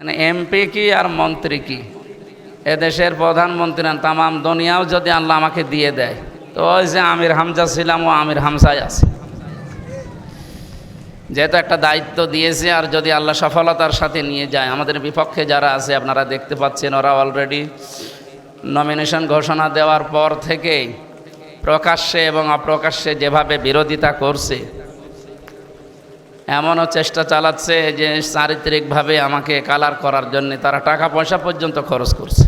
মানে এমপি কি আর মন্ত্রী কি? এদেশের প্রধানমন্ত্রী না, তামাম দুনিয়াও যদি আল্লাহ আমাকে দিয়ে দেয়, তো ওই যে আমির হামজা ছিলাম, ও আমির হামজাই আছে। যেহেতু একটা দায়িত্ব দিয়েছে, আর যদি আল্লাহ সফলতার সাথে নিয়ে যায়, আমাদের বিপক্ষে যারা আছে, আপনারা দেখতে পাচ্ছেন, ওরা অলরেডি নমিনেশন ঘোষণা দেওয়ার পর থেকেই প্রকাশ্যে এবং অপ্রকাশ্যে যেভাবে বিরোধিতা করছে এমনও চেষ্টা চালাচ্ছে যে চারিত্রিকভাবে আমাকে কালার করার জন্য তারা টাকা পয়সা পর্যন্ত খরচ করছে।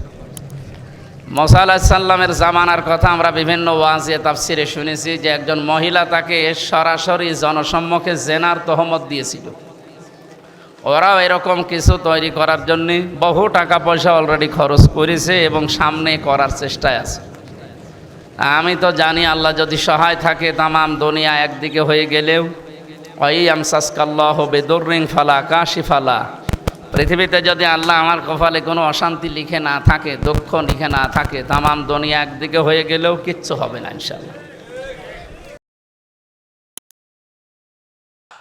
মসা আলাহিসাল্লামের জামানার কথা আমরা বিভিন্ন ওয়াজে, তাফসিরে শুনেছি যে একজন মহিলা তাকে সরাসরি জনসম্মুখে জেনার তহমত দিয়েছিল। ওরাও এরকম কিছু তৈরি করার জন্য বহু টাকা পয়সা অলরেডি খরচ করেছে এবং সামনে করার চেষ্টায় আছে। আমি তো জানি আল্লাহ যদি সহায় থাকে তামাম দুনিয়া একদিকে হয়ে গেলেও ওই আমসাসকাল্লাহ বেদুরিং ফালা কাশি ফালা। পৃথিবীতে যদি আল্লাহ আমার কপালে কোনো অশান্তি লিখে না থাকে, দুঃখ লিখে না থাকে, তামাম দুনিয়া একদিকে হয়ে গেলেও কিচ্ছু হবে না ইনশাল্লাহ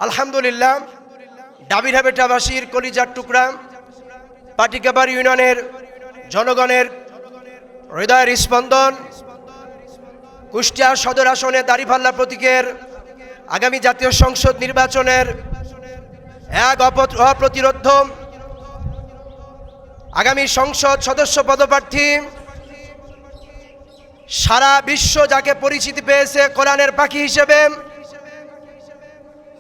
আলহামদুলিল্লাহ ডাবিরহাবেটাবাসীর কলিজার টুকরা পাটিকাবার ইউনিয়নের জনগণের হৃদয়ের স্পন্দন, কুষ্টিয়া সদর আসনে দাঁড়িপাল্লা প্রতীকের আগামী জাতীয় সংসদ নির্বাচনের এক অপ- অপ্রতিরোধ। আগামী সংসদ সদস্য পদপ্রার্থী সারা বিশ্ব যাকে পরিচিতি পেয়েছে কোরআনের পাখি হিসেবে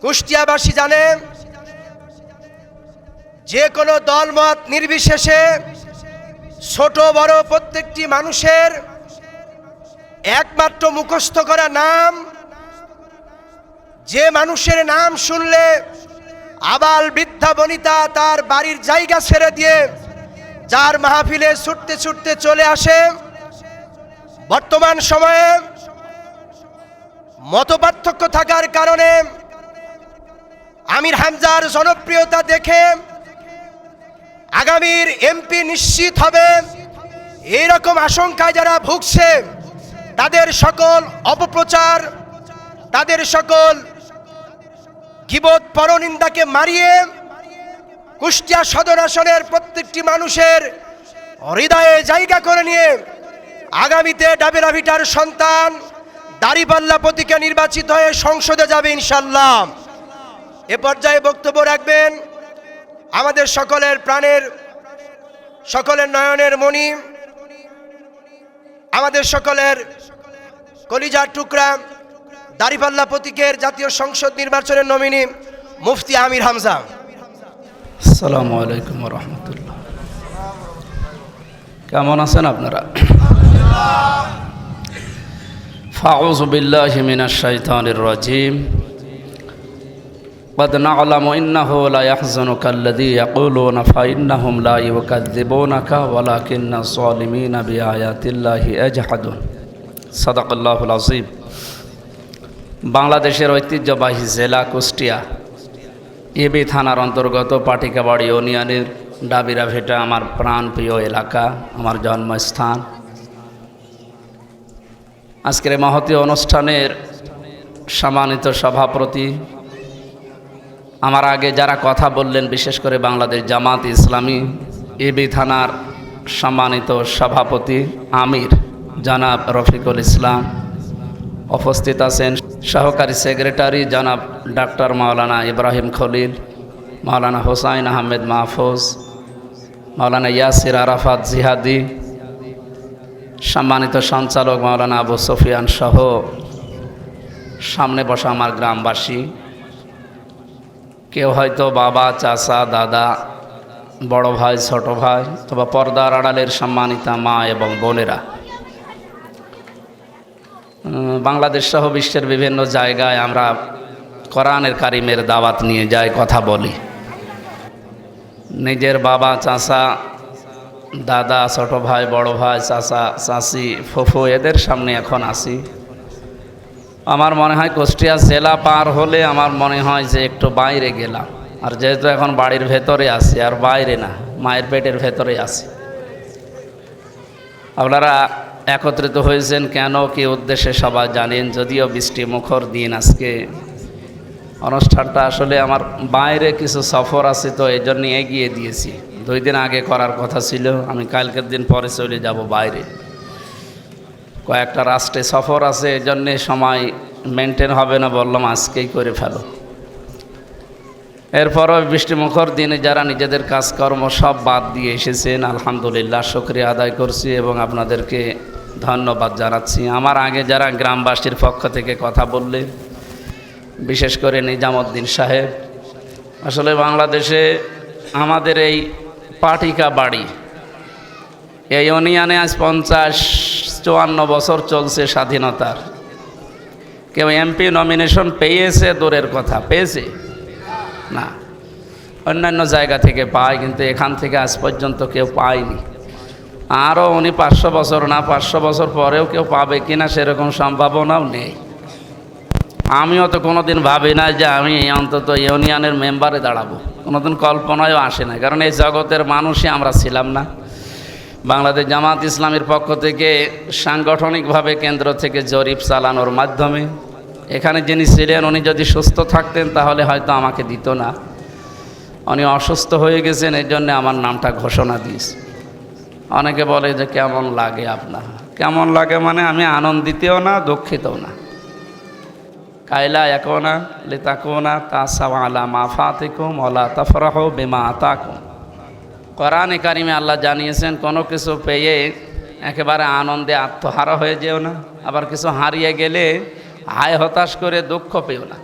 কুষ্টিয়াবাসী জানে, যে কোনো দলমত নির্বিশেষে ছোট, বড় প্রত্যেকটি মানুষের একমাত্র মুখস্থ করা নাম যে মানুষের নাম শুনলে আবাল বৃদ্ধা বনিতা তার বাড়ির জায়গা ছেড়ে দিয়ে যার মাহফিলে ছুটতে ছুটতে চলে আসে। বর্তমান সময়ে মতপার্থক্য থাকার কারণে আমির হামজার জনপ্রিয়তা দেখে আগামীর এমপি নিশ্চিত হবে। এইরকম আশঙ্কায় যারা ভুগছে, তাদের সকল অপপ্রচার, তাদের সকল গিবত পরনিন্দাকে মারিয়ে কুষ্টিয়া সদর আসনের প্রত্যেকটি মানুষের হৃদয়ে জায়গা করে নিয়ে আগামীতে ডাবেরা ভিটার সন্তান দাড়িপাল্লা প্রতীকে নির্বাচিত হয়ে সংসদে যাবে ইনশাল্লাহ এ পর্যায়ে বক্তব্য রাখবেন আমাদের সকলের প্রাণের, সকলের নয়নের মণি, আমাদের সকলের কলিজার টুকরা দাড়িপাল্লা প্রতীকের জাতীয় সংসদ নির্বাচনের নমিনি মুফতি আমির হামজা আসসালামু আলাইকুম রহমতুল্লাহ কেমন আছেন আপনারা ফাউজ বিল্লাহ মিনাশ শাইতানির রাজিম قد نعلم إنه لا يحزنك الذي يقولون فإنهم لا يكذبونك ولكن الظالمين بآيات الله يجحدون صدق الله العظيم বাংলাদেশের ঐতিহ্যবাহী জেলা কুষ্টিয়া। এবি থানার অন্তর্গত পাটিকাবাড়ি ইউনিয়নের ডাবিরা ভেটা আমার প্রাণ প্রিয় এলাকা, আমার জন্মস্থান। আজকের মহতী অনুষ্ঠানের সম্মানিত সভাপতি, আমার আগে যারা কথা বললেন, বিশেষ করে বাংলাদেশ জামাত ইসলামী এবি থানার সম্মানিত সভাপতি আমির জনাব রফিকুল ইসলাম। উপস্থিত আছেন সহকারী সেক্রেটারি জনাব ডাক্তার মাওলানা ইব্রাহিম খলিল, মাওলানা হোসাইন আহমেদ মাহফুজ, মাওলানা ইয়াসির আরাফাত জিহাদি, সম্মানিত সঞ্চালক মাওলানা আবু সফিয়ান সহ সামনে বসা আমার গ্রামবাসী। কেউ হয়তো বাবা, চাচা, দাদা, বড় ভাই, ছোট ভাই, অথবা পর্দার আড়ালের সম্মানিতা মা এবং বোনেরা। বাংলাদেশ সহ বিশ্বের বিভিন্ন জায়গায় আমরা কোরআনের কারিমের দাওয়াত নিয়ে যাই, কথা বলি। নিজের বাবা, চাচা, দাদা, ছোট ভাই, বড় ভাই, চাচা, চাচি, ফুফু, এদের সামনে এখন আসি আমার মনে হয় কুষ্টিয়া জেলা পার হলে আমার মনে হয় যে একটু বাইরে গেলাম। আর যেহেতু এখন বাড়ির ভেতরে আছি, আর বাইরে না, মায়ের পেটের ভেতরে আছি। আপনারা একত্রিত হয়েছেন কেন? কি উদ্দেশ্যে সবাই জানেন? যদিও বৃষ্টি মুখর দিন আজকে। অনুষ্ঠানটা আসলে আমার বাইরে কিছু সফর আছে তো এই জন্য এগিয়ে দিয়েছি। দুই দিন আগে করার কথা ছিল, আমি কালকের দিন পরে চলে যাব বাইরে। কয়েকটা রাষ্ট্রে সফর আছে এই জন্যে সময় মেনটেন হবে না বললাম, আজকেই করে ফেলো। এরপরও বৃষ্টিমুখর দিনে যারা নিজেদের কাজকর্ম সব বাদ দিয়ে এসেছেন, আলহামদুলিল্লাহ, শুক্রিয়া আদায় করছি এবং আপনাদেরকে ধন্যবাদ জানাচ্ছি। আমার আগে যারা গ্রামবাসীর পক্ষ থেকে কথা বললে, বিশেষ করে নিজামুদ্দিন সাহেব, আসলে বাংলাদেশে আমাদের এই পাটিকা বাড়ি, এই ইউনিয়নে আজ পঞ্চাশ চুয়ান্ন বছর চলছে স্বাধীনতার। কেউ এমপি নমিনেশন পেয়েছে, দূরের কথা, পেয়েছে? না। অন্যান্য জায়গা থেকে পায়, কিন্তু এখান থেকে আজ পর্যন্ত কেউ পায়নি। আরও উনি পাঁচশো বছর না, পাঁচশো বছর পরেও কেউ পাবে কিনা সেরকম সম্ভাবনাও নেই। আমিও তো কোনোদিন ভাবি না যে আমি অন্তত ইউনিয়নের মেম্বারে দাঁড়াবো। কোনোদিন কল্পনায়ও আসে না কারণ এই জগতের মানুষই আমরা ছিলাম না। বাংলাদেশ জামাত ইসলামের পক্ষ থেকে সাংগঠনিকভাবে কেন্দ্র থেকে জরিপ চালানোর মাধ্যমে এখানে যিনি ছিলেন, উনি যদি সুস্থ থাকতেন তাহলে হয়তো আমাকে দিত না। উনি অসুস্থ হয়ে গেছেন এই জন্যে আমার নামটা ঘোষণা দিয়েছে। অনেকে বলে যে কেমন লাগে আপনার? কেমন লাগে মানে আমি আনন্দিতও না, দুঃখিতও না। কাইলা একোনা লিতাকোনা তাসাও আলা মাফাতিকুম ওলা তফরাহ বিমা আতাকুম। কোরআনে কারিমে আল্লাহ জানিয়েছেন, কোনো কিছু পেয়ে একেবারে আনন্দে আত্মহারা হয়ে যেও না, আবার কিছু হারিয়ে গেলে হায় হতাশ করে দুঃখ পেও না।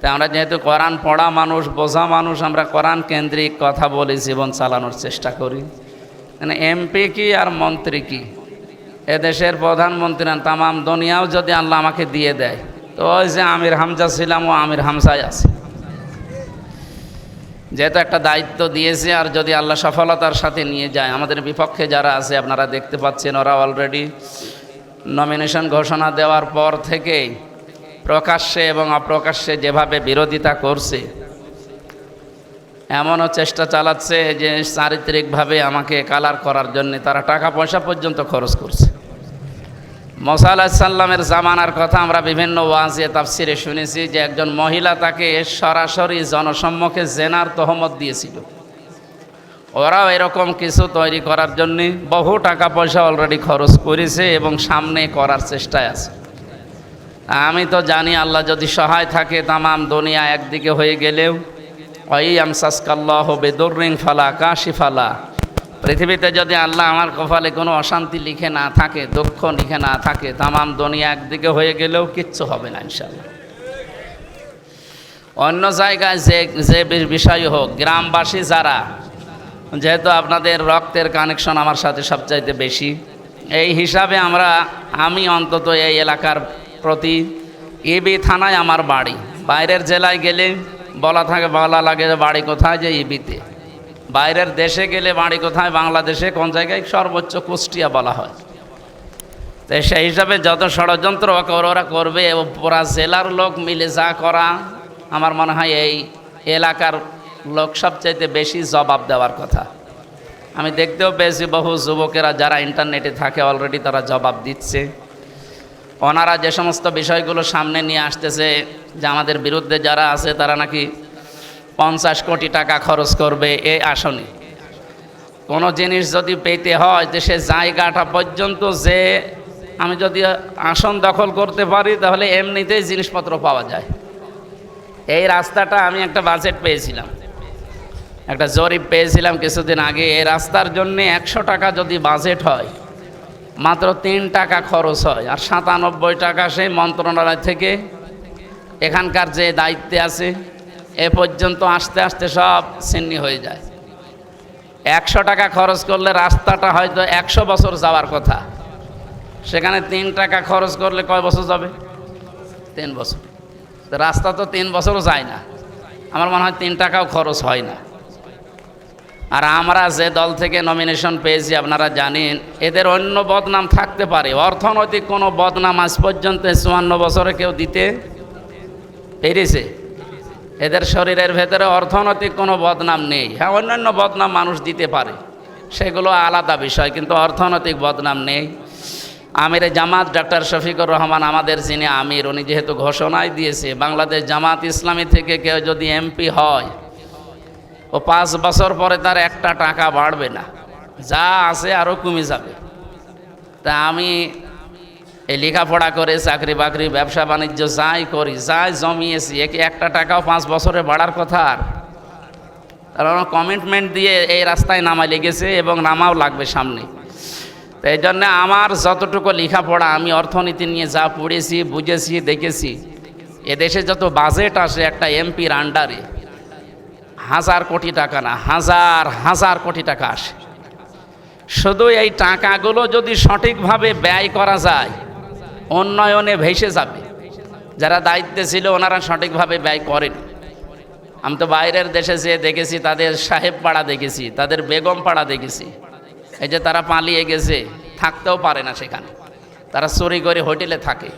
তাই আমরা যেহেতু কোরআন পড়া মানুষ, বোঝা মানুষ, আমরা কোরআন কেন্দ্রিক কথা বলে জীবন চালানোর চেষ্টা করি। মানে এমপি কি আর মন্ত্রী কি? এদেশের প্রধানমন্ত্রী তামাম দুনিয়াও যদি আল্লাহ আমাকে দিয়ে দেয়, তো ওই যে আমির হামজা ছিলাম, ও আমির হামজায় আছে। যেহেতু একটা দায়িত্ব দিয়েছে, আর যদি আল্লাহ সফলতার সাথে নিয়ে যায়, আমাদের বিপক্ষে যারা আছে, আপনারা দেখতে পাচ্ছেন ওরা অলরেডি নমিনেশন ঘোষণা দেওয়ার পর থেকেই প্রকাশ্যে এবং অপ্রকাশ্যে যেভাবে বিরোধিতা করছে এমনও চেষ্টা চালাচ্ছে যে চারিত্রিকভাবে আমাকে কালার করার জন্য তারা টাকা পয়সা পর্যন্ত খরচ করছে। মোসা আলাহিসাল্লামের জামানার কথা আমরা বিভিন্ন ওয়াজে, তাফসিরে শুনেছি যে একজন মহিলা তাকে সরাসরি জনসম্মুখে জেনার তহমত দিয়েছিল। ওরাও এরকম কিছু তৈরি করার জন্য বহু টাকা পয়সা অলরেডি খরচ করেছে এবং সামনে করার চেষ্টায় আছে। আমি তো জানি আল্লাহ যদি সহায় থাকে, তামাম দুনিয়া একদিকে হয়ে গেলেও ওই আমসাসকাল্লাহ বেদুরিং ফালা কাশি ফালা পৃথিবীতে যদি আল্লাহ আমার কপালে কোনো অশান্তি লিখে না থাকে, দুঃখ লিখে না থাকে, তামাম দুনিয়া একদিকে হয়ে গেলেও কিচ্ছু হবে না ইনশাল্লাহ অন্য জায়গায় যে যে বিষয় হোক, গ্রামবাসী যারা, যেহেতু আপনাদের রক্তের কানেকশন আমার সাথে সবচাইতে বেশি, এই হিসাবে আমরা, আমি অন্তত এই এলাকার প্রতি ইবি থানায় আমার বাড়ি। বাইরের জেলায় গেলে বলা থাকে বলা লাগে যে বাড়ি কোথায় যে ইবিতে। বাইরের দেশে গেলে বাড়ি কোথায়, বাংলাদেশে কোন জায়গায়? সর্বোচ্চ কুষ্টিয়া বলা হয়। তো সেই হিসাবে যত ষড়যন্ত্র ওরা করবে এবং পুরা জেলার লোক মিলে যা করা, আমার মনে হয় এই এলাকার লোক সবচাইতে বেশি জবাব দেওয়ার কথা। আমি দেখতেও পেয়েছি বহু যুবকেরা যারা ইন্টারনেটে থাকে, অলরেডি তারা জবাব দিচ্ছে। ওনারা যে সমস্ত বিষয়গুলো সামনে নিয়ে আসতেছে যে আমাদের বিরুদ্ধে যারা আছে, তারা নাকি পঞ্চাশ কোটি টাকা খরচ করবে এই আসনে। কোনো জিনিস যদি পেতে হয় যে সে জায়গাটা পর্যন্ত যে আমি যদি আসন দখল করতে পারি, তাহলে এমনিতেই জিনিসপত্র পাওয়া যায়। এই রাস্তাটা আমি একটা বাজেট পেয়েছিলাম। একটা জরিপ পেয়েছিলাম কিছুদিন আগে। এই রাস্তার জন্য একশো টাকা যদি বাজেট হয় মাত্র তিন টাকা খরচ হয়। আর সাতানব্বই টাকা সেই মন্ত্রণালয় থেকে এখানকার যে দায়িত্বে আছে, এ পর্যন্ত আসতে আসতে সব ছিন্নি হয়ে যায়। একশো টাকা খরচ করলে রাস্তাটা হয়তো একশো বছর যাওয়ার কথা। সেখানে তিন টাকা খরচ করলে কয় বছর যাবে? তিন বছর। রাস্তা তো তিন বছরও যায় না। আমার মনে হয় তিন টাকাও খরচ হয় না। আর আমরা যে দল থেকে নমিনেশন পেয়েছি, আপনারা জানেন, এদের অন্য বদনাম থাকতে পারে। অর্থনৈতিক কোনো বদনাম আজ পর্যন্ত চুয়ান্ন বছরে কেউ দিতে পেরেছে। এদের শরীরের ভেতরে অর্থনৈতিক কোনো বদনাম নেই। হ্যাঁ অন্যান্য বদনাম মানুষ দিতে পারে। সেগুলো আলাদা বিষয়, কিন্তু অর্থনৈতিক বদনাম নেই। আমির জামাত ডাক্তার শফিকুর রহমান, আমাদের যিনি আমির, উনি যেহেতু ঘোষণাই দিয়েছে, বাংলাদেশ জামাত ইসলামী থেকে কেউ যদি এমপি হয় ও পাঁচ বছর পরে তার একটা টাকা বাড়বে না। যা আছে আরও কমে যাবে। তা আমি এই লেখাপড়া করে চাকরি বাকরি, ব্যবসা বাণিজ্য যাই করি, যাই জমিয়েছি, একে একটা টাকাও পাঁচ বছরে বাড়ার কথা আর। কারণ কমিটমেন্ট দিয়ে এই রাস্তায় নামা লেগেছে এবং নামাও লাগবে সামনে। তো এই জন্যে আমার যতটুকু লেখাপড়া, আমি অর্থনীতি নিয়ে যা পড়েছি, বুঝেছি, দেখেছি, এদেশে যত বাজেট আসে একটা এমপির আন্ডারে হাজার কোটি টাকা না, হাজার হাজার কোটি টাকা আসে। শুধু এই টাকাগুলো যদি সঠিকভাবে ব্যয় করা যায়, উন্নয়নে ভেসে যাবে। যারা দায়িত্বে ছিল, ওনারা সঠিকভাবে ব্যয় করেন। আমি তো বাইরের দেশে যেয়ে দেখেছি, তাদের সাহেব পাড়া দেখেছি, তাদের বেগম পাড়া দেখেছি। এই যে তারা পালিয়ে গেছে, থাকতেও পারে না সেখানে। তারা চুরি করে হোটেলে থাকে।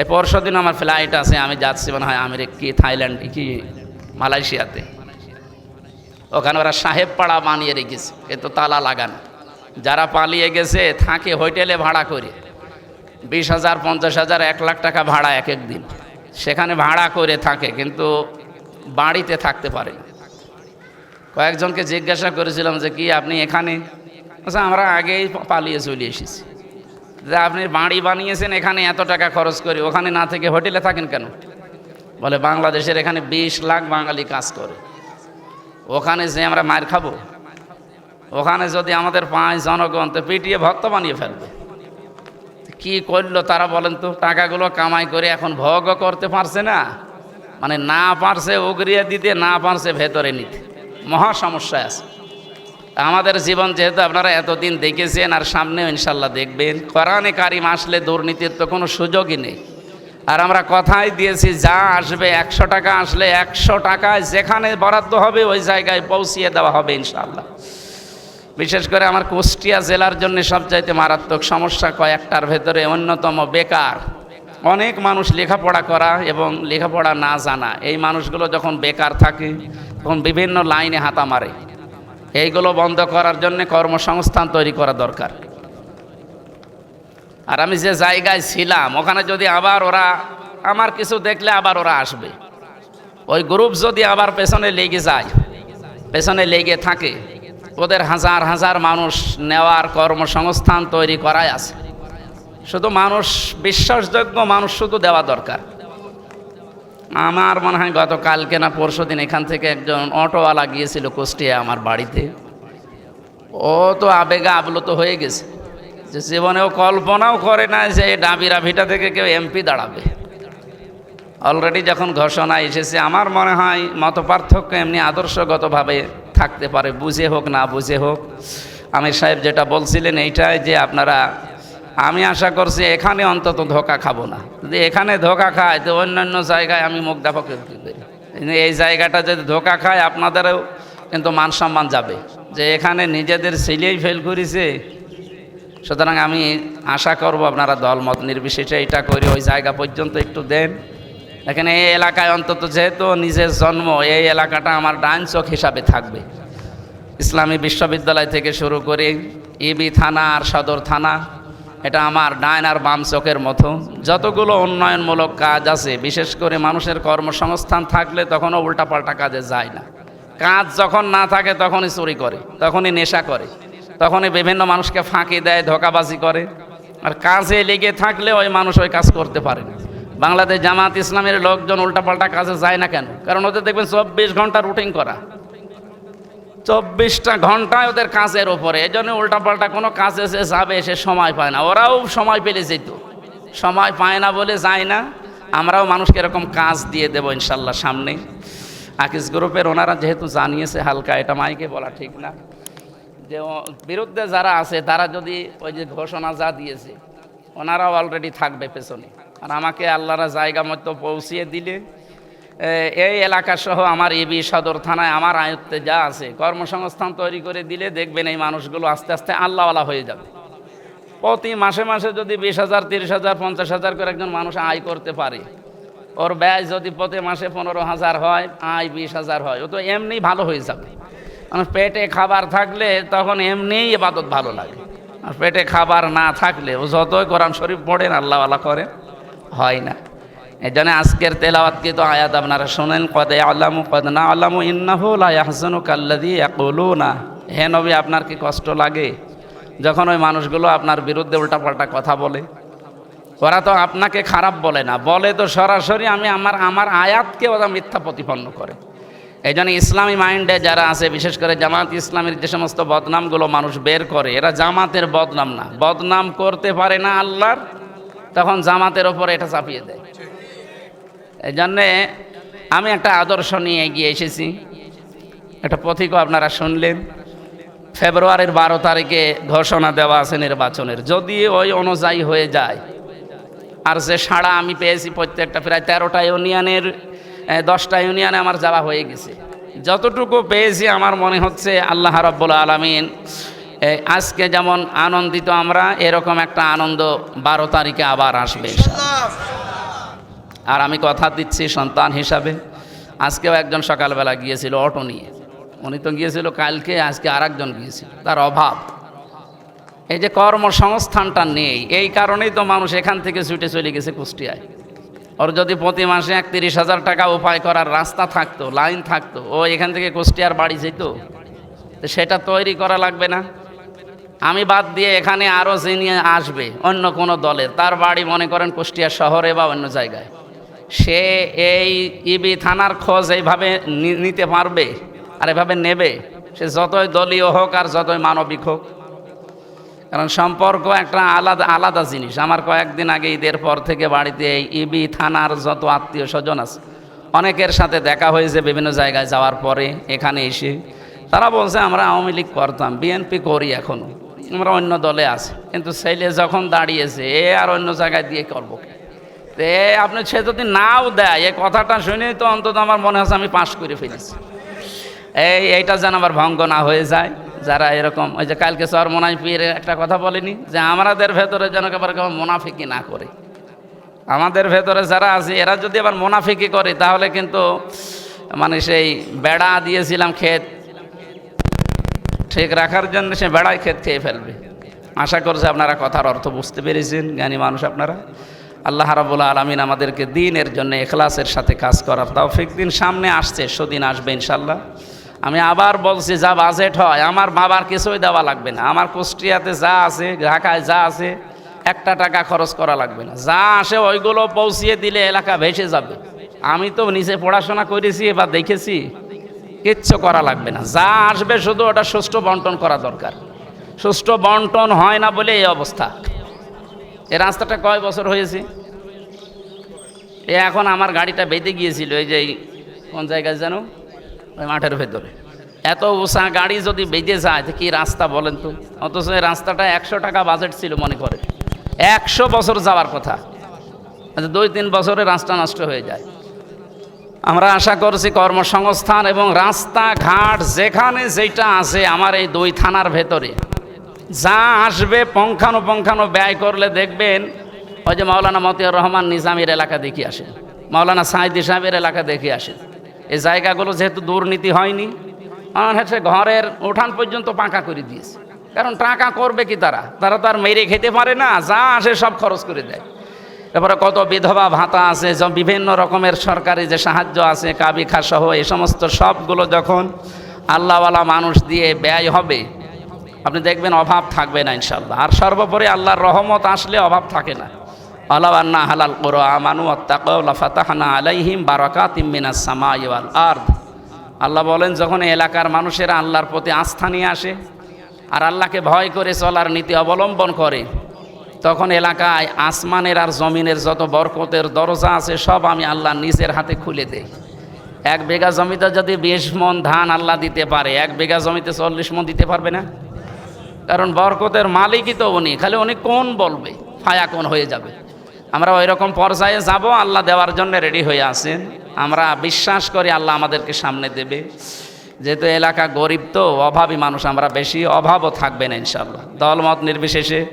এই পরশু দিন আমার ফ্লাইট আছে, আমি যাচ্ছি, মনে হয় আমেরিকা কি, থাইল্যান্ড কি, মালয়েশিয়াতে। ওখানে ওরা সাহেব পাড়া বানিয়ে রেখেছে, কিন্তু তালা লাগানো। যারা পালিয়ে গেছে, থাকে হোটেলে ভাড়া করে। বিশ হাজার, পঞ্চাশ হাজার, এক লাখ টাকা ভাড়া এক এক দিন। সেখানে ভাড়া করে থাকে, কিন্তু বাড়িতে থাকতে পারে কয়েকজনকে জিজ্ঞাসা করেছিলাম যে, কি আপনি এখানে? আচ্ছা আমরা আগেই পালিয়ে চলে এসেছি। যে আপনি বাড়ি বানিয়েছেন, এখানে এত টাকা খরচ করি, ওখানে না থেকে হোটেলে থাকেন কেন? বলে, বাংলাদেশের এখানে বিশ লাখ বাঙালি কাজ করে। ওখানে যে আমরা মার খাব। ওখানে যদি আমাদের পাঁচ জনগণ, তো পিটিয়ে ভক্ত বানিয়ে ফেলবে। কি করল তারা বলেন তো, টাকাগুলো কামাই করে এখন ভোগও করতে পারছে না। মানে না পারছে উগরিয়ে দিতে, না পারছে ভেতরে নিতে। মহা সমস্যা আছে। আমাদের জীবন যেহেতু আপনারা এতদিন দেখেছেন, আর সামনেও ইনশাল্লাহ দেখবেন। কোরআনে কারিম আসলে দুর্নীতির তো কোনো সুযোগই নেই। আর আমরা কথাই দিয়েছি, যা আসবে একশো টাকা আসলে একশো টাকায় যেখানে বরাদ্দ হবে ওই জায়গায় পৌঁছিয়ে দেওয়া হবে ইনশাল্লাহ বিশেষ করে আমার কুষ্টিয়া জেলার জন্য সবচাইতে মারাত্মক সমস্যা কয়েকটার ভেতরে অন্যতম বেকার। অনেক মানুষ লেখাপড়া করা এবং লেখাপড়া না জানা। এই মানুষগুলো যখন বেকার থাকে, তখন বিভিন্ন লাইনে হাতা মারে। এইগুলো বন্ধ করার জন্য কর্মসংস্থান তৈরি করা দরকার। আর আমি যে জায়গায় ছিলাম, ওখানে যদি আবার ওরা আমার কিছু দেখলে আবার ওরা আসবে। ওই গ্রুপ যদি আবার পেছনে লেগে যায়, পেছনে লেগে থাকে, ওদের হাজার হাজার মানুষ নেওয়ার কর্মসংস্থান তৈরি করাই আছে। শুধু মানুষ, বিশ্বাসযোগ্য মানুষ শুধু দেওয়া দরকার। আমার মনে হয় গতকালকে না পরশু দিন এখান থেকে একজন অটোওয়ালা গিয়েছিল কুষ্টিয়া আমার বাড়িতে। ও তো আবেগে আপ্লুত হয়ে গেছে। যে জীবনেও কল্পনাও করে না যে এই ডাবিরা থেকে কেউ এমপি দাঁড়াবে। অলরেডি যখন ঘোষণা এসেছে, আমার মনে হয় মত পার্থক্য এমনি আদর্শগতভাবে থাকতে পারে, বুঝে হোক না বুঝে হোক। আমির সাহেব যেটা বলছিলেন এইটাই যে আপনারা, আমি আশা করছি এখানে অন্তত ধোকা খাব না। যদি এখানে ধোকা খায়, তো অন্যান্য জায়গায় আমি মুখ দেখা এই জায়গাটা যদি ধোকা খায়, আপনাদেরও কিন্তু মান সম্মান যাবে। যে এখানে নিজেদের ছেলেই ফেল করেছে সুতরাং আমি আশা করব আপনারা দলমত নির্বিশেষে এটা করে ওই জায়গা পর্যন্ত একটু দেন। এখানে এই এলাকায় অন্তত যেহেতু নিজের জন্ম, এই এলাকাটা আমার ডান চোখ হিসাবে থাকবে। ইসলামী বিশ্ববিদ্যালয় থেকে শুরু করে ইবি থানা আর সদর থানা, এটা আমার ডাইন আর বাম চোখের মতো। যতগুলো উন্নয়নমূলক কাজ আছে, বিশেষ করে মানুষের কর্মসংস্থান থাকলে তখনও উল্টাপাল্টা কাজে যায় না। কাজ যখন না থাকে, তখনই চুরি করে, তখনই নেশা করে। তখনই বিভিন্ন মানুষকে ফাঁকি দেয়, ধোকাবাজি করে। আর কাজে লেগে থাকলে ওই মানুষ ওই কাজ করতে পারে না। বাংলাদেশ জামাত ইসলামের লোকজন উল্টাপাল্টা কাজে যায় না কেন? কারণ ওদের দেখবেন চব্বিশ ঘণ্টা রুটিন করা। চব্বিশটা ঘন্টায় ওদের কাজের ওপরে এই জন্য উল্টাপাল্টা কোনো কাজে সে যাবে, সে সময় পায় না। ওরাও সময় পেলে যেত। সময় পায় না বলে যায় না। আমরাও মানুষকে এরকম কাজ দিয়ে দেবো ইনশাল্লাহ সামনে। আকিস গ্রুপের ওনারা যেহেতু জানিয়েছে হালকা, এটা মাইকে বলা ঠিক না। যে বিরুদ্ধে যারা আছে, তারা যদি ওই যে ঘোষণা যা দিয়েছে, ওনারাও অলরেডি থাকবে পেছনে। আর আমাকে আল্লাহরা জায়গা মতো পৌঁছিয়ে দিলে এই এলাকা সহ আমার এবি সদর থানায় আমার আয়ত্তে যা আছে, কর্মসংস্থান তৈরি করে দিলে দেখবেন এই মানুষগুলো আস্তে আস্তে আল্লাহওয়ালা হয়ে যাবে। প্রতি মাসে মাসে যদি বিশ হাজার, তিরিশ হাজার, পঞ্চাশ হাজার করে একজন মানুষ আয় করতে পারে, ওর ব্যয় যদি প্রতি মাসে পনেরো হাজার হয়, আয় বিশ হাজার হয়, ও তো এমনি ভালো হয়ে যাবে। মানুষ পেটে খাবার থাকলে তখন এমনিই এবাদত ভালো লাগে। আর পেটে খাবার না থাকলে ও যতই কোরআন শরীফ পড়েন আল্লাহওয়ালা করেন, হয় না। এই জন্য আজকের তেলাওয়াতকে তো আয়াত আপনারা শোনেন, কদে আলামু কদ না আলামু ইন্নাহু লা ইয়াহজানু কাল্লাযী ইয়াকুলুনা। হে নবী, আপনার কি কষ্ট লাগে? যখন ওই মানুষগুলো আপনার বিরুদ্ধে উল্টাপাল্টা কথা বলে, ওরা তো আপনাকে খারাপ বলে না। বলে তো সরাসরি আমি আমার আমার আয়াতকে ওরা মিথ্যা প্রতিপন্ন করে। এই জন্য ইসলামী মাইন্ডে যারা আছে, বিশেষ করে জামাত ইসলামের যে সমস্ত বদনামগুলো মানুষ বের করে, এরা জামাতের বদনাম না। বদনাম করতে পারে না আল্লাহর, তখন জামাতের ওপর এটা চাপিয়ে দেয়। এই জন্যে আমি একটা আদর্শ নিয়ে এগিয়ে এসেছি। একটা পথিকও আপনারা শুনলেন। ফেব্রুয়ারির বারো তারিখে ঘোষণা দেওয়া আছে নির্বাচনের। যদি ওই অনুযায়ী হয়ে যায়, আর যে সাড়া আমি পেয়েছি প্রত্যেকটা, প্রায় তেরোটা ইউনিয়নের দশটা ইউনিয়নে আমার যাওয়া হয়ে গেছে। যতটুকু পেয়েছি আমার মনে হচ্ছে আল্লাহ রব্বুল আলমিন আজকে যেমন আনন্দিত আমরা, এরকম একটা আনন্দ বারো তারিখে আবার আসবে আর আমি কথা দিচ্ছি সন্তান হিসাবে, আজকেও একজন সকালবেলা গিয়েছিল অটো নিয়ে। উনি তো গিয়েছিল কালকে, আজকে আর একজন গিয়েছিল, তার অভাব। এই যে কর্মসংস্থানটা নেই, এই কারণেই তো মানুষ এখান থেকে ছুটে চলে গেছে কুষ্টিয়ায়। ওর যদি প্রতি মাসে এক তিরিশ হাজার টাকা উপায় করার রাস্তা থাকতো, লাইন থাকতো, ও এখান থেকে কুষ্টিয়ার বাড়ি যেত, তো সেটা তৈরি করা লাগবে না। আমি বাদ দিয়ে এখানে আরও যিনি আসবে, অন্য কোনো দলের, তার বাড়ি মনে করেন কুষ্টিয়া শহরে বা অন্য জায়গায়, সে এই ইবি থানার খোঁজ এইভাবে নিতে পারবে আর এভাবে নেবে। সে যতই দলীয় হোক আর যতই মানবিক হোক। কারণ সম্পর্ক একটা আলাদা আলাদা জিনিস। আমার কয়েকদিন আগে ঈদের পর থেকে বাড়িতে ইবি থানার যত আত্মীয় স্বজন আছে, অনেকের সাথে দেখা হয়েছে বিভিন্ন জায়গায় যাওয়ার পরে এখানে এসে। তারা বলছে, আমরা আওয়ামী লীগ করতাম, বিএনপি করি এখনও আমরা অন্য দলে আছি। কিন্তু ছেলে যখন দাঁড়িয়েছে, এ আর অন্য জায়গায় দিয়ে করব? এ আপনি সে যদি নাও দেয় এই কথাটা শুনেই তো অন্তত আমার মনে হচ্ছে আমি পাশ করে ফেলেছি। এই, এইটা যেন আমার ভঙ্গ না হয়ে যায়। যারা এরকম, ওই যে কালকে সর মোনাই পীর একটা কথা বলেনি যে আমাদের ভেতরে যেন আবার কেউ মোনাফিকি না করে। আমাদের ভেতরে যারা আছে, এরা যদি আবার মোনাফিকি করে, তাহলে কিন্তু মানে সেই বেড়া দিয়েছিলাম ক্ষেত, ঠিক রাখার জন্য সে বেড়ায় ক্ষেত খেয়ে ফেলবে। আশা করছে আপনারা কথার অর্থ বুঝতে পেরেছেন, জ্ঞানী মানুষ আপনারা। আল্লাহ রাবুল আলমিন আমাদেরকে দিনের জন্য এখলাসের সাথে কাজ করার তৌফিক দিন। সামনে আসছে, সেদিন আসবে ইনশাল্লাহ আমি আবার বলছি, যা বাজেট হয়, আমার বাবার কিছুই দেওয়া লাগবে না। আমার কুষ্টিয়াতে যা আছে, ঢাকায় যা আছে, একটা টাকা খরচ করা লাগবে না। যা আসে ওইগুলো পৌঁছিয়ে দিলে এলাকা ভেসে যাবে। আমি তো নিজে পড়াশোনা করেছি, এবার দেখেছি, কিচ্ছু করা লাগবে না। যা আসবে শুধু ওটা সুষ্ঠু বন্টন করা দরকার। সুষ্ঠু বন্টন হয় না বলে এই অবস্থা। এই রাস্তাটা কয় বছর হয়েছে? এ এখন আমার গাড়িটা বেঁধে গিয়েছিল, এই যে কোন জায়গায় যেন? ওই মাঠের ভেতরে। এত উষা গাড়ি যদি বেঁধে যায়, তো কি রাস্তা বলেন তো? অথচ এই রাস্তাটা একশো টাকা বাজেট ছিল মনে করে। একশো বছর যাওয়ার কথা। আচ্ছা দুই তিন বছরে রাস্তা নষ্ট হয়ে যায়। আমরা আশা করছি কর্মসংস্থান এবং রাস্তাঘাট যেখানে যেটা আছে আমার এই দুই থানার ভেতরে। যা আসবে পঙ্খানো ব্যয় করলে দেখবেন, ওই যে মাওলানা মতিউর রহমান নিজামের এলাকা দেখে আসেন। মাওলানা সাইদি সাহেবের এলাকা দেখে আসেন। এই জায়গাগুলো যেহেতু দুর্নীতি হয়নি হচ্ছে ঘরের উঠান পর্যন্ত পাকা করে দিয়েছে। কারণ টাকা করবে কি তারা? তারা তো আর মেরে খেতে পারে না, যা আসে সব খরচ করে দেয়। তারপরে কত বিধবা ভাতা আছে বিভিন্ন রকমের সরকারি যে সাহায্য আছে কাবিখা সহ এই সমস্ত সবগুলো যখন আল্লাহওয়ালা মানুষ দিয়ে ব্যয় হবে, আপনি দেখবেন অভাব থাকবে না ইনশাল্লাহ আর সর্বোপরি আল্লাহর রহমত আসলে অভাব থাকে না। আল্লাহ আন্না হালাল করো আমানু আত্মাকা ফাতাহানা আলাইহিম ইমিনাস সামা ওয়াল আর্দ। আল্লাহ বলেন, যখন এলাকার মানুষেরা আল্লাহর প্রতি আস্থা নিয়ে আসে আর আল্লাহকে ভয় করে চলার নীতি অবলম্বন করে, তখন এলাকায় আসমানের আর জমিনের যত বরকতের দরজা আছে, সব আমি আল্লাহ নিজের হাতে খুলে দেই। এক বিঘা জমিতে যদি বিশ মন ধান আল্লাহ দিতে পারে, এক বিঘা জমিতে চল্লিশ মন দিতে পারবে না? কারণ বরকতের মালিকই তো উনি, খালি উনি কোন বলবে? ফায়া কোন হয়ে যাবে? আমরা ওই রকম পর্যায়ে যাব, আল্লাহ দেওয়ার জন্য রেডি হয়ে আছেন। আমরা বিশ্বাস করি আল্লাহ আমাদেরকে সামনে দেবে। যেহেতু এলাকা গরিব তো, অভাবী মানুষ, আমরা বেশি অভাবও থাকবে না ইনশাল্লাহ দলমত নির্বিশেষে।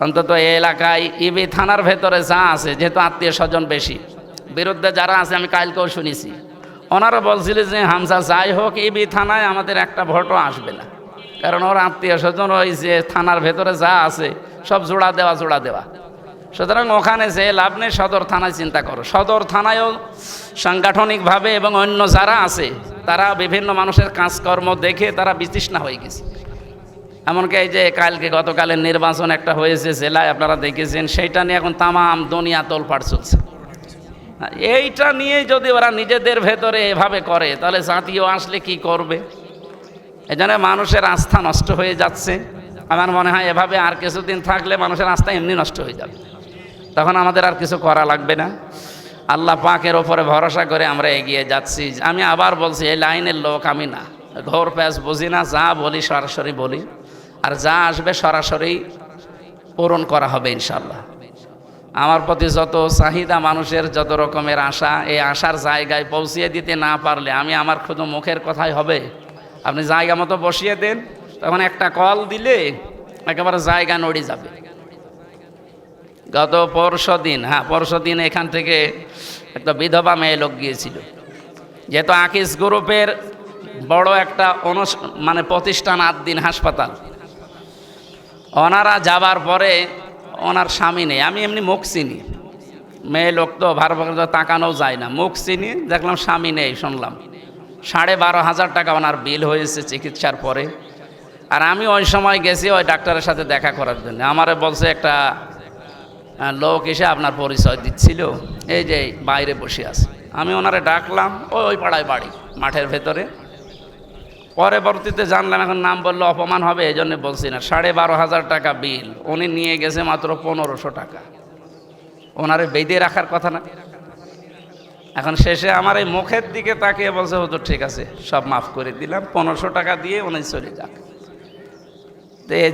অন্তত এই এলাকায় ইবি থানার ভেতরে যা আছে, যেহেতু আত্মীয় স্বজন বেশি। বিরুদ্ধে যারা আছে, আমি কালকেও শুনেছি। ওনারা বলছিল যে, হামজা, যাই হোক, ইবি থানায় আমাদের একটা ভোটও আসবে না। কারণ ওর আত্মীয় স্বজন ওই যে থানার ভেতরে যা আছে, সব জোড়া দেওয়া জোড়া দেওয়া। সুতরাং ওখানে যে লাভ নেই, সদর থানায় চিন্তা করো। সদর থানায়ও সাংগঠনিকভাবে এবং অন্য যারা আছে, তারা বিভিন্ন মানুষের কাজকর্ম দেখে তারা বিতৃষ্ণা হয়ে গেছে। এমনকি এই যে কালকে গতকালের নির্বাচন একটা হয়েছে, জেলায় আপনারা দেখেছেন, সেইটা নিয়ে এখন তামাম দুনিয়া তোলপাড় চলছে। এইটা নিয়ে যদি ওরা নিজেদের ভেতরে এভাবে করে, তাহলে জাতীয় আসলে কি করবে? এজন্য মানুষের আস্থা নষ্ট হয়ে যাচ্ছে। আমার মনে হয় এভাবে আর কিছুদিন থাকলে মানুষের আস্থা এমনি নষ্ট হয়ে যাবে। তখন আমাদের আর কিছু করা লাগবে না। আল্লাহ পাকের ওপরে ভরসা করে আমরা এগিয়ে যাচ্ছি। আমি আবার বলছি, এই লাইনের লোক আমি না। ঘোর প্যাস বুঝি না, যা বলি সরাসরি বলি। আর যা আসবে সরাসরি পূরণ করা হবে ইনশাল্লাহ আমার প্রতি যত চাহিদা, মানুষের যত রকমের আশা, এই আশার জায়গায় পৌঁছিয়ে দিতে না পারলে আমি আমার শুধু মুখের কথাই হবে। আপনি জায়গা মতো বসিয়ে দেন, তখন একটা কল দিলে একেবারে জায়গা নড়ে যাবে। গত পরশু দিন হ্যাঁ পরশু দিন এখান থেকে একটা বিধবা মেয়ে লোক গিয়েছিল। যেহেতু আকিস গ্রুপের বড় একটা অনুষ মানে প্রতিষ্ঠান আট দিন হাসপাতাল। ওনারা যাবার পরে ওনার স্বামী নেই। আমি এমনি মুখ চিনি। মেয়ে লোক তো ভার তাকানো যায় না। মুখ চিনি, দেখলাম স্বামী নেই, শুনলাম। সাড়ে বারো হাজার টাকা ওনার বিল হয়েছে চিকিৎসার পরে। আর আমি ওই সময় গেছি ওই ডাক্তারের সাথে দেখা করার জন্য। আমারে বলছে একটা লোক এসে আপনার পরিচয় দিচ্ছিল। এই যে বাইরে বসে আছে। আমি ওনারে ডাকলাম, ওই ওই পাড়ায় বাড়ি, মাঠের ভেতরে। পরবর্তীতে জানলাম, এখন নাম বললে অপমান হবে এই জন্য বলছি না। সাড়ে বারো হাজার টাকা বিল। উনি নিয়ে গেছে মাত্র পনেরোশো টাকা। ওনারে বেঁধে রাখার কথা না। এখন শেষে আমার এই মুখের দিকে তাকিয়ে বলছে, হুজুর, ঠিক আছে, সব মাফ করে দিলাম। পনেরোশো টাকা দিয়ে উনি চলে যাক।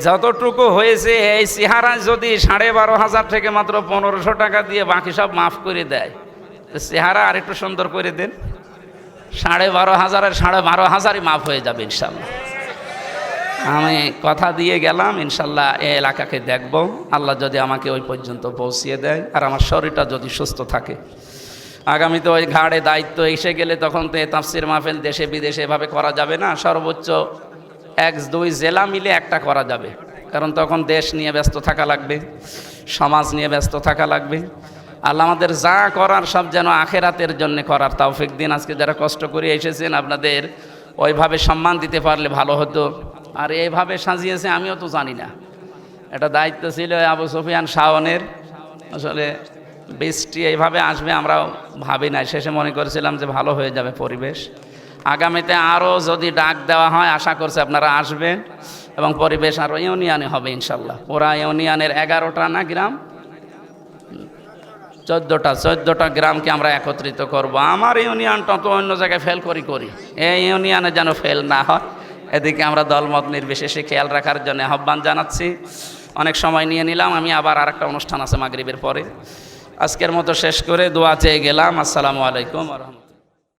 যতটুকু হয়েছে, এই চেহারা যদি সাড়ে বারো হাজার থেকে মাত্র পনেরোশো টাকা দিয়ে বাকি সব মাফ করে দেয় চেহারা আরেকটু সুন্দর করে দেন। সাড়ে বারো হাজারের সাড়ে বারো হাজারই মাফ হয়ে যাবে ইনশাল্লাহ। আমি কথা দিয়ে গেলাম, ইনশাল্লাহ এই এলাকাকে দেখব। আল্লাহ যদি আমাকে ওই পর্যন্ত পৌঁছিয়ে দেয়, আর আমার শরীরটা যদি সুস্থ থাকে। আগামীতে ওই ঘাড়ে দায়িত্ব এসে গেলে তখন তো এ তাফসির মাহফিল দেশে বিদেশে এভাবে করা যাবে না। সর্বোচ্চ এক, দুই জেলা মিলে একটা করা যাবে। কারণ তখন দেশ নিয়ে ব্যস্ত থাকা লাগবে, সমাজ নিয়ে ব্যস্ত থাকা লাগবে। আল্লাহ আমাদের যা করার সব যেন আখেরাতের জন্য করার তৌফিক দিন। আজকে যারা কষ্ট করে এসেছেন, আপনাদের ওইভাবে সম্মান দিতে পারলে ভালো হতো। আর এইভাবে সাজিয়েছে, আমিও তো জানি না। এটা দায়িত্ব ছিল আবু সুফিয়ান শাওনের। আসলে বৃষ্টি এইভাবে আসবে আমরাও ভাবি নাই। শেষে মনে করেছিলাম যে ভালো হয়ে যাবে পরিবেশ। আগামীতে আরও যদি ডাক দেওয়া হয়, আশা করছি আপনারা আসবেন এবং পরিবেশ আরও ইউনিয়নে হবে ইনশাল্লাহ। পুরা ইউনিয়নের এগারোটা না গ্রাম? চোদ্দোটা চোদ্দোটা গ্রামকে আমরা একত্রিত করব। আমার ইউনিয়নটা তো অন্য জায়গায় ফেল করি করি। এই ইউনিয়নে যেন ফেল না হয়, এদিকে আমরা দলমত নির্বিশেষে খেয়াল রাখার জন্য আহ্বান জানাচ্ছি। অনেক সময় নিয়ে নিলাম, আমি আবার আরেকটা অনুষ্ঠান আছে মাগরিবের পরে। আজকের মতো শেষ করে দোয়া চেয়ে গেলাম। আসসালামু আলাইকুম রহমতুল্লাহ।